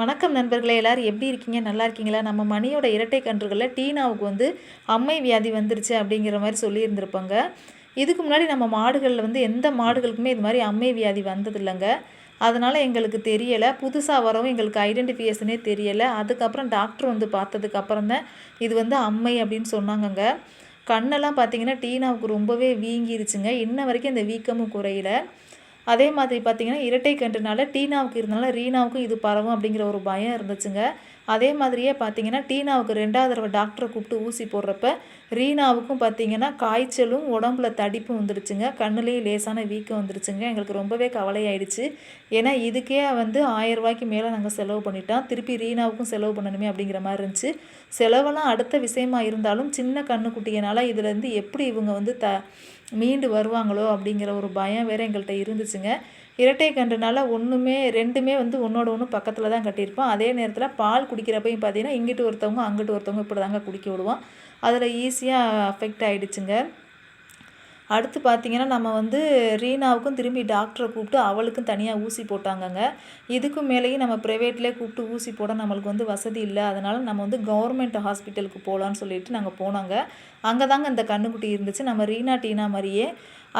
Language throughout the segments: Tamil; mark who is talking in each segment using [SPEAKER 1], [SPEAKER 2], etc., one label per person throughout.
[SPEAKER 1] வணக்கம் நண்பர்களே எல்லோரும் எப்படி இருக்கீங்க நல்லா இருக்கீங்களா நம்ம மணியோட இரட்டை கன்றுகளில் டீனாவுக்கு வந்து அம்மை வியாதி வந்துருச்சு அப்படிங்கிற மாதிரி சொல்லியிருந்திருப்பாங்க இதுக்கு முன்னாடி நம்ம மாடுகளில் வந்து எந்த மாடுகளுக்குமே இது மாதிரி அம்மை வியாதி வந்ததில்லைங்க அதனால் எங்களுக்கு தெரியலை புதுசாக வரவும் எங்களுக்கு ஐடென்டிஃபிகேஷனே தெரியலை அதுக்கப்புறம் டாக்டர் வந்து பார்த்ததுக்கப்புறம் தான் இது வந்து அம்மை அப்படின்னு சொன்னாங்கங்க கண்ணெல்லாம் பார்த்தீங்கன்னா டீனாவுக்கு ரொம்பவே வீங்கிருச்சுங்க இன்ன வரைக்கும் இந்த வீக்கமும் குறையில அதே மாதிரி பார்த்திங்கன்னா இரட்டை கன்றுனால டீனாவுக்கு இருந்தனால ரீனாவுக்கும் இது பரவும் அப்படிங்கிற ஒரு பயம் இருந்துச்சுங்க அதே மாதிரியே பார்த்திங்கன்னா டீனாவுக்கு ரெண்டாவது தடவை டாக்டரை கூப்பிட்டு ஊசி போடுறப்ப ரீனாவுக்கும் பார்த்திங்கன்னா காய்ச்சலும் உடம்புல தடிப்பும் வந்துடுச்சுங்க கண்ணுலேயும் லேசான வீக்கம் வந்துருச்சுங்க எங்களுக்கு ரொம்பவே கவலையாயிடுச்சு ஏன்னா இதுக்கே வந்து ஆயிரம் ரூபாய்க்கு மேலே நாங்கள் செலவு பண்ணிட்டோம் திருப்பி ரீனாவுக்கும் செலவு பண்ணணுமே அப்படிங்கிற மாதிரி இருந்துச்சு செலவெல்லாம் அடுத்த விஷயமா இருந்தாலும் சின்ன கண்ணுக்குட்டியனால் இதுலேருந்து எப்படி இவங்க வந்து த மீண்டு வருவாங்களோ அப்படிங்கிற ஒரு பயம் வேறு எங்கள்கிட்ட இருந்துச்சுங்க இரட்டை கன்றுனால ஒன்றுமே ரெண்டுமே வந்து ஒன்றோட ஒன்று பக்கத்தில் தான் கட்டியிருப்போம் அதே நேரத்தில் பால் குடிக்கிறப்பையும் பார்த்தீங்கன்னா இங்கிட்டு ஒருத்தவங்க அங்கிட்டு ஒருத்தவங்க இப்படி தாங்க குடிக்க விடுவோம் அதில் ஈஸியாக அஃபெக்ட் ஆகிடுச்சுங்க அடுத்து பார்த்திங்கன்னா நம்ம வந்து ரீனாவுக்கும் திரும்பி டாக்டரை கூப்பிட்டு அவளுக்கும் தனியாக ஊசி போட்டாங்கங்க இதுக்கும் மேலேயும் நம்ம ப்ரைவேட்லேயே கூப்பிட்டு ஊசி போட நம்மளுக்கு வந்து வசதி இல்லை அதனால் நம்ம வந்து கவர்மெண்ட் ஹாஸ்பிட்டலுக்கு போகலான்னு சொல்லிட்டு நாங்கள் போனாங்க அங்கே தாங்க இந்த கண்ணுக்குட்டி இருந்துச்சு நம்ம ரீனா டீனா மாதிரியே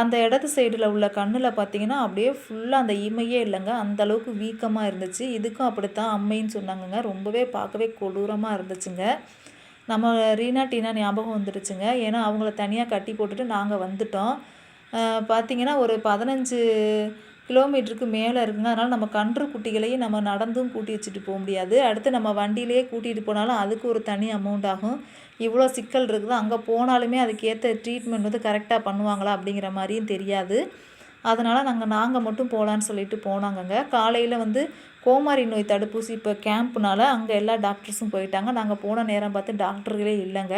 [SPEAKER 1] அந்த இடத்து சைடில் உள்ள கண்ணில் பார்த்தீங்கன்னா அப்படியே ஃபுல்லாக அந்த இமையே இல்லைங்க அந்த அளவுக்கு வீக்கமாக இருந்துச்சு இதுக்கும் அப்படித்தான் அம்மைன்னு சொன்னாங்கங்க ரொம்பவே பார்க்கவே கொடூரமாக இருந்துச்சுங்க நம்ம ரீனா டீனா ஞாபகம் வந்துடுச்சுங்க ஏன்னா அவங்கள தனியாக கட்டி போட்டுட்டு நாங்கள் வந்துட்டோம் பார்த்திங்கன்னா ஒரு பதினஞ்சு கிலோமீட்டருக்கு மேலே இருக்குங்க அதனால் நம்ம கன்று குட்டிகளையும் நம்ம நடந்தும் கூட்டி வச்சுட்டு போக முடியாது அடுத்து நம்ம வண்டியிலேயே கூட்டிகிட்டு போனாலும் அதுக்கு ஒரு தனி அமௌண்ட் ஆகும் இவ்வளோ சிக்கல் இருக்குது அங்கே போனாலுமே அதுக்கேற்ற ட்ரீட்மெண்ட் வந்து கரெக்டாக பண்ணுவாங்களா அப்படிங்கிற மாதிரியும் தெரியாது அதனால் நாங்கள் நாங்கள் மட்டும் போகலான்னு சொல்லிட்டு போனாங்கங்க காலையில் வந்து கோமாரி நோய் தடுப்பூசி இப்போ கேம்ப்னால அங்கே எல்லா டாக்டர்ஸும் போயிட்டாங்க நாங்கள் போன நேரம் பார்த்து டாக்டர்களே இல்லைங்க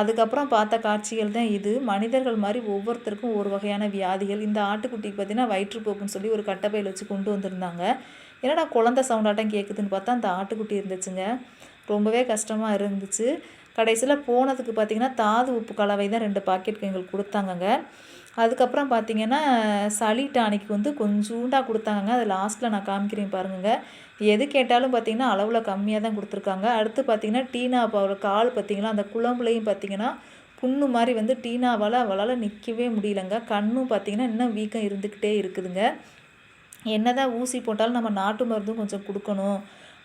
[SPEAKER 1] அதுக்கப்புறம் பார்த்த காட்சிகள் தான் இது மனிதர்கள் மாதிரி ஒவ்வொருத்தருக்கும் ஒரு வகையான வியாதிகள் இந்த ஆட்டுக்குட்டிக்கு பார்த்தீங்கன்னா வயிற்றுப்போக்குன்னு சொல்லி ஒரு கட்டப்பையில் வச்சு கொண்டு வந்திருந்தாங்க என்னடா குழந்த சவுண்டாட்டம் கேட்குதுன்னு பார்த்தா அந்த ஆட்டுக்குட்டி இருந்துச்சுங்க ரொம்பவே கஷ்டமாக இருந்துச்சு கடைசியில் போனதுக்கு பார்த்திங்கன்னா தாது உப்பு கலவை தான் ரெண்டு பாக்கெட்டுக்கு எங்களுக்கு கொடுத்தாங்கங்க அதுக்கப்புறம் பார்த்தீங்கன்னா சளி டானிக் வந்து கொஞ்சூண்டாக கொடுத்தாங்க அது லாஸ்ட்டில் நான் காமிக்கிறேன் பாருங்க எது கேட்டாலும் பார்த்திங்கன்னா அளவில் கம்மியாக தான் கொடுத்துருக்காங்க அடுத்து பார்த்திங்கன்னா டீனா பவுடர் கால் பார்த்திங்கன்னா அந்த குழம்புலையும் பார்த்திங்கன்னா புண்ணு மாதிரி வந்து டீனாவால் அவளால் நிற்கவே முடியலங்க கண்ணும் பார்த்திங்கன்னா இன்னும் வீக்கம் இருந்துக்கிட்டே இருக்குதுங்க என்ன தான் ஊசி போட்டாலும் நம்ம நாட்டு மருந்தும் கொஞ்சம் கொடுக்கணும்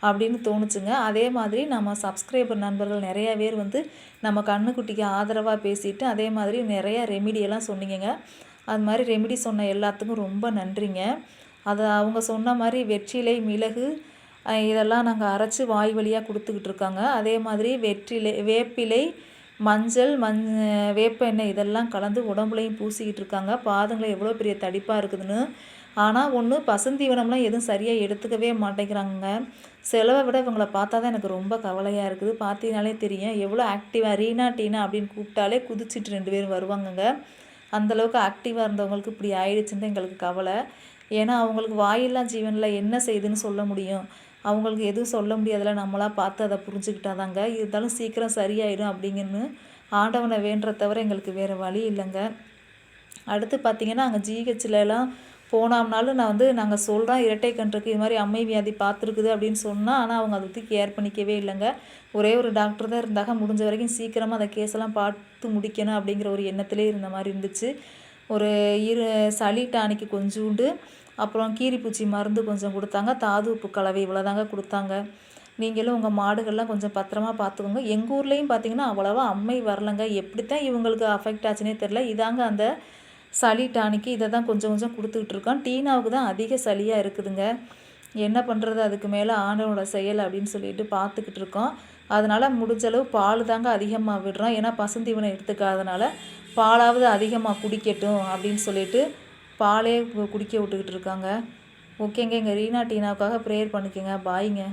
[SPEAKER 1] அப்படின்னு தோணுச்சுங்க அதே மாதிரி நம்ம சப்ஸ்கிரைபர் நண்பர்கள் நிறைய பேர் வந்து நம்ம கண்ணுக்குட்டிக்கு ஆதரவாக பேசிட்டு அதே மாதிரி நிறையா ரெமிடியெல்லாம் சொன்னீங்கங்க அது மாதிரி ரெமிடி சொன்ன எல்லாத்துக்கும் ரொம்ப நன்றிங்க அதை அவங்க சொன்ன மாதிரி வெற்றிலை மிளகு இதெல்லாம் நாங்கள் அரைச்சி வாய் வழியாக கொடுத்துக்கிட்டு இருக்காங்க அதே மாதிரி வெற்றிலை வேப்பிலை மஞ்சள் மஞ் வேப்ப எண்ணெய் இதெல்லாம் கலந்து உடம்புலையும் பூசிக்கிட்டு இருக்காங்க பாதங்களை எவ்வளோ பெரிய தடிப்பாக இருக்குதுன்னு ஆனால் ஒன்று பசுந்தீவனம்லாம் எதுவும் சரியாக எடுத்துக்கவே மாட்டேங்கிறாங்க செலவை விட இவங்களை பார்த்தா தான் எனக்கு ரொம்ப கவலையாக இருக்குது பார்த்தீங்கனாலே தெரியும் எவ்வளோ ஆக்டிவாக ரீனா டீனா அப்படின்னு கூப்பிட்டாலே குதிச்சுட்டு ரெண்டு பேரும் வருவாங்கங்க அந்தளவுக்கு ஆக்டிவாக இருந்தவங்களுக்கு இப்படி ஆயிடுச்சுன்னு எங்களுக்கு கவலை ஏன்னா அவங்களுக்கு வாயில்லா ஜீவனில் என்ன செய்யுதுன்னு சொல்ல முடியும் அவங்களுக்கு எதுவும் சொல்ல முடியாதுல நம்மளாக பார்த்து அதை புரிஞ்சுக்கிட்டாதாங்க இருந்தாலும் சீக்கிரம் சரியாயிடும் அப்படிங்கன்னு ஆண்டவனை வேண்ட தவிர எங்களுக்கு வேறு வழி இல்லைங்க அடுத்து பார்த்திங்கன்னா அங்கே ஜிஹெச்லலாம் போனாம்னாலும் நான் வந்து நாங்கள் சொல்கிறோம் இரட்டை கன்றுக்கு இது மாதிரி அம்மை வியாதி பார்த்துருக்குது அப்படின்னு சொன்னால் ஆனால் அவங்க அதை பற்றி கேர் பண்ணிக்கவே இல்லைங்க ஒரே ஒரு டாக்டர் தான் இருந்தாங்க முடிஞ்ச வரைக்கும் சீக்கிரமாக அந்த கேஸெல்லாம் பார்த்து முடிக்கணும் அப்படிங்கிற ஒரு எண்ணத்திலே இருந்த மாதிரி இருந்துச்சு ஒரு இரு சளி டானிக்கு கொஞ்சோண்டு அப்புறம் கீரிப்பூச்சி மருந்து கொஞ்சம் கொடுத்தாங்க தாது உப்பு கலவை இவ்வளோதாங்க கொடுத்தாங்க நீங்களும் உங்கள் மாடுகள்லாம் கொஞ்சம் பத்திரமா பார்த்துக்கோங்க எங்கள் ஊர்லேயும் பார்த்தீங்கன்னா அவ்வளோவா அம்மை வரலைங்க எப்படித்தான் இவங்களுக்கு அஃபெக்ட் ஆச்சுன்னே தெரில இதாங்க அந்த சளி டானிக்கு இதை தான் கொஞ்சம் கொஞ்சம் கொடுத்துக்கிட்ருக்கோம் டீனாவுக்கு தான் அதிக சளியாக இருக்குதுங்க என்ன பண்ணுறது அதுக்கு மேலே ஆண்டவனோட செயல் அப்படின்னு சொல்லிட்டு பார்த்துக்கிட்டு இருக்கோம் அதனால் முடிஞ்சளவு பால் தாங்க அதிகமாக விடுறோம் ஏன்னா பசுந்தீவனை எடுத்துக்காதனால பாலாவது அதிகமாக குடிக்கட்டும் அப்படின்னு சொல்லிட்டு பாலே குடிக்க விட்டுக்கிட்டு இருக்காங்க ஓகேங்க எங்கள் ரீனா டீனாவுக்காக ப்ரேயர் பண்ணிக்கோங்க பாய்ங்க